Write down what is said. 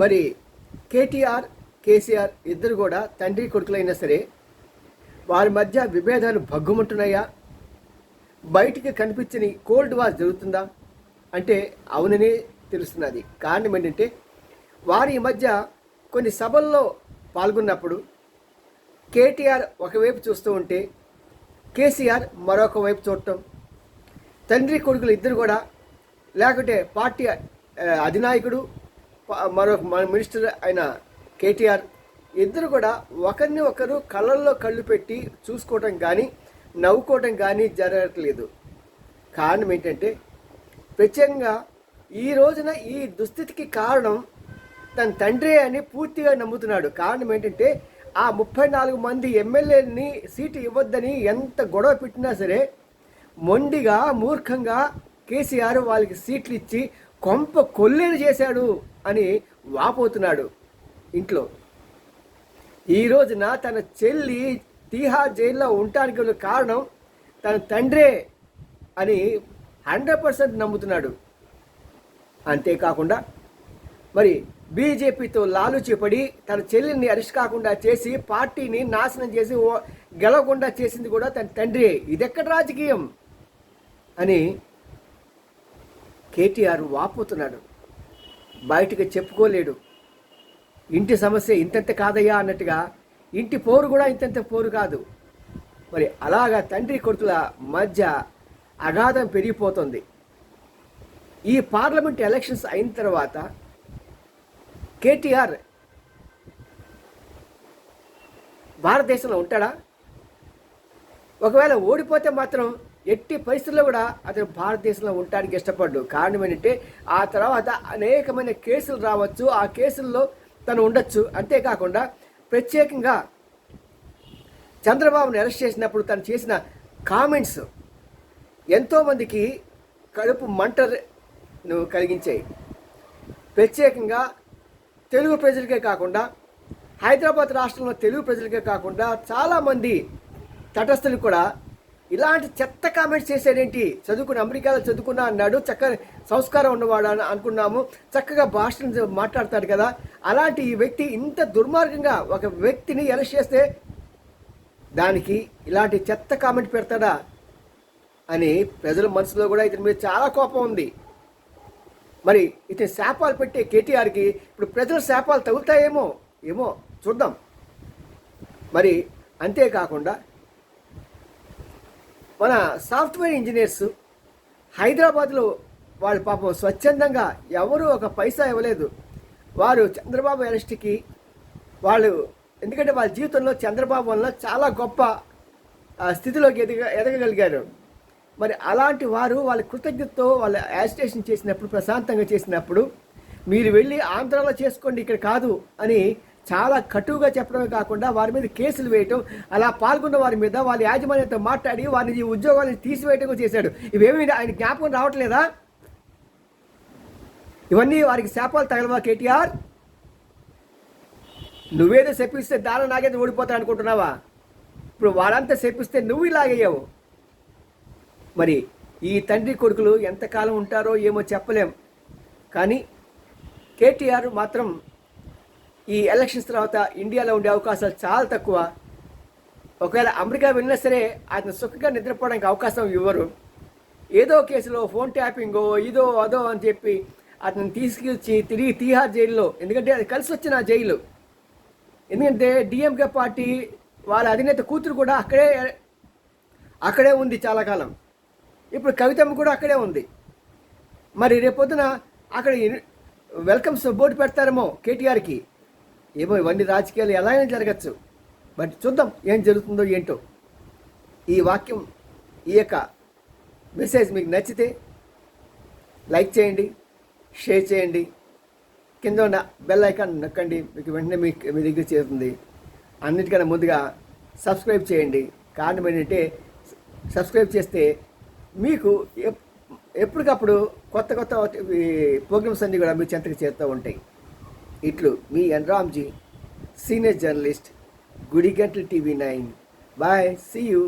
మరి కేటీఆర్ కేసీఆర్ ఇద్దరు కూడా తండ్రి కొడుకులైనా సరే వారి మధ్య విభేదాలు భగ్గుమంటున్నాయా? బయటికి కనిపించని కోల్డ్ వార్ జరుగుతుందా? అంటే అవుననే తెలుస్తున్నది. కారణం ఏంటంటే వారి మధ్య కొన్ని సభల్లో పాల్గొన్నప్పుడు కేటీఆర్ ఒకవైపు చూస్తూ ఉంటే కేసీఆర్ మరొక వైపు చూడటం తండ్రి కొడుకులు ఇద్దరు కూడా లేకుంటే పార్టీ అధినాయకుడు మరొక మన మినిస్టర్ అయిన కేటీఆర్ ఇద్దరు కూడా ఒకరిని ఒకరు కళ్ళల్లో కళ్ళు పెట్టి చూసుకోవటం కానీ నవ్వుకోవటం కానీ జరగట్లేదు. కారణం ఏంటంటే ప్రత్యేకంగా ఈ రోజున ఈ దుస్థితికి కారణం తన తండ్రి అని పూర్తిగా నమ్ముతున్నాడు. కారణం ఏంటంటే ఆ ముప్పై నాలుగు మంది ఎమ్మెల్యేని సీటు ఇవ్వద్దని ఎంత గొడవ పెట్టినా సరే మొండిగా మూర్ఖంగా కేసీఆర్ వాళ్ళకి సీట్లు ఇచ్చి కొంప కొల్లేరు చేశాడు అని వాపోతున్నాడు ఇంట్లో. ఈ రోజున తన చెల్లి తీహార్ జైల్లో ఉండటానికి కారణం తన తండ్రే అని హండ్రెడ్ పర్సెంట్ నమ్ముతున్నాడు. అంతేకాకుండా మరి బీజేపీతో లాలుచిపడి తన చెల్లిని అరెస్ట్ కాకుండా చేసి పార్టీని నాశనం చేసి గెలవకుండా చేసింది కూడా తన తండ్రి. ఇదెక్కడ రాజకీయం? అని కేటీఆర్ వాపోతున్నాడు. బయటకు చెప్పుకోలేడు. ఇంటి సమస్య ఇంతంత కాదయ్యా అన్నట్టుగా ఇంటి పోరు కూడా ఇంతంత పోరు కాదు. మరి అలాగా తండ్రి కొడుకుల మధ్య అగాధం పెరిగిపోతుంది. ఈ పార్లమెంట్ ఎలక్షన్స్ అయిన తర్వాత కేటీఆర్ భారతదేశంలో ఉంటాడా? ఒకవేళ ఓడిపోతే మాత్రం ఎట్టి పరిస్థితుల్లో కూడా అతను భారతదేశంలో ఉండటానికి ఇష్టపడ్డు కారణం ఏంటంటే ఆ తర్వాత అనేకమైన కేసులు రావచ్చు ఆ కేసుల్లో తను ఉండొచ్చు. అంతేకాకుండా ప్రత్యేకంగా చంద్రబాబును అరెస్ట్ చేసినప్పుడు తను చేసిన కామెంట్స్ ఎంతోమందికి కడుపు మంట కలిగించాయి. ప్రత్యేకంగా తెలుగు ప్రజలకే కాకుండా హైదరాబాద్ రాష్ట్రంలో తెలుగు ప్రజలకే కాకుండా చాలామంది తటస్థులు కూడా ఇలాంటి చెత్త కామెంట్స్ చేశాడేంటి చదువుకుని అమెరికాలో చదువుకున్నా అన్నాడు చక్కగా సంస్కారం ఉన్నవాడు అని అనుకున్నాము. చక్కగా భాషను మాట్లాడతాడు కదా. అలాంటి ఈ వ్యక్తి ఇంత దుర్మార్గంగా ఒక వ్యక్తిని అరెస్ట్ చేస్తే దానికి ఇలాంటి చెత్త కామెంట్ పెడతాడా అని ప్రజల మనసులో కూడా ఇతని మీద చాలా కోపం ఉంది. మరి ఇతని శాపాలు పెట్టే కేటీఆర్కి ఇప్పుడు ప్రజల శాపాలు తగులుతాయేమో ఏమో చూద్దాం. మరి అంతేకాకుండా మన సాఫ్ట్వేర్ ఇంజనీర్స్ హైదరాబాద్లో వాళ్ళు పాపం స్వచ్ఛందంగా ఎవరు ఒక పైసా ఇవ్వలేదు. వారు చంద్రబాబు అరెస్ట్కి వాళ్ళు ఎందుకంటే వాళ్ళ జీవితంలో చంద్రబాబు వల్ల చాలా గొప్ప స్థితిలోకి ఎదగ ఎదగగలిగారు. మరి అలాంటి వారు వాళ్ళ కృతజ్ఞతతో వాళ్ళ యాజిటేషన్ చేసినప్పుడు ప్రశాంతంగా చేసినప్పుడు మీరు వెళ్ళి ఆంధ్రాలో చేసుకోండి ఇక్కడ కాదు అని చాలా కటువుగా చెప్పడమే కాకుండా వారి మీద కేసులు వేయటం అలా పాల్గొన్న వారి మీద వాళ్ళ యాజమాన్యంతో మాట్లాడి వారిని ఈ ఉద్యోగాలను తీసివేయటం చేశాడు. ఇవేమీ ఆయన జ్ఞాపకం రావట్లేదా? ఇవన్నీ వారికి శాపాలు తగలవా కేటీఆర్? నువ్వేదో శపిస్తే దాన నాగేది ఓడిపోతా అనుకుంటున్నావా? ఇప్పుడు వారంతా శపిస్తే నువ్వు ఇలాగయ్యావు. మరి ఈ తండ్రి కొడుకులు ఎంతకాలం ఉంటారో ఏమో చెప్పలేం. కానీ కేటీఆర్ మాత్రం ఈ ఎలక్షన్స్ తర్వాత ఇండియాలో ఉండే అవకాశాలు చాలా తక్కువ. ఒకవేళ అమెరికా వెళ్ళినా సరే అతను సుఖంగా నిద్రపోవడానికి అవకాశం ఇవ్వరు. ఏదో కేసులో ఫోన్ ట్యాపింగో ఇదో అదో అని చెప్పి అతను తీసుకొచ్చి తిరిగి తీహార్ జైల్లో. ఎందుకంటే అది కలిసి వచ్చిన జైలు. ఎందుకంటే డిఎంకే పార్టీ వాళ్ళ అధినేత కూతురు కూడా అక్కడే అక్కడే ఉంది చాలా కాలం. ఇప్పుడు కవితమ్మ కూడా అక్కడే ఉంది. మరి రేపొద్దున అక్కడ వెల్కమ్స్ బోర్డు పెడతారేమో కేటీఆర్కి. ఏమో ఇవన్నీ రాజకీయాలు ఎలా అయినా జరగచ్చు. బట్ చూద్దాం ఏం జరుగుతుందో ఏంటో. ఈ వాక్యం ఈ యొక్క మెసేజ్ మీకు నచ్చితే లైక్ చేయండి షేర్ చేయండి. కింద ఉన్న బెల్ ఐకాన్ నొక్కండి మీకు వెంటనే మీ మీ దగ్గర చేరుతుంది. అన్నిటికన్నా ముందుగా సబ్స్క్రైబ్ చేయండి. కారణం ఏంటంటే సబ్స్క్రైబ్ చేస్తే మీకు ఎప్- ఎప్పటికప్పుడు కొత్త కొత్త ప్రోగ్రామ్స్ అన్నీ కూడా మీ చెంతకు చేరుతూ ఉంటాయి. ఇట్లు మీ ఎన్రామ్జీ senior journalist Gudigantala TV nine. Bye see you.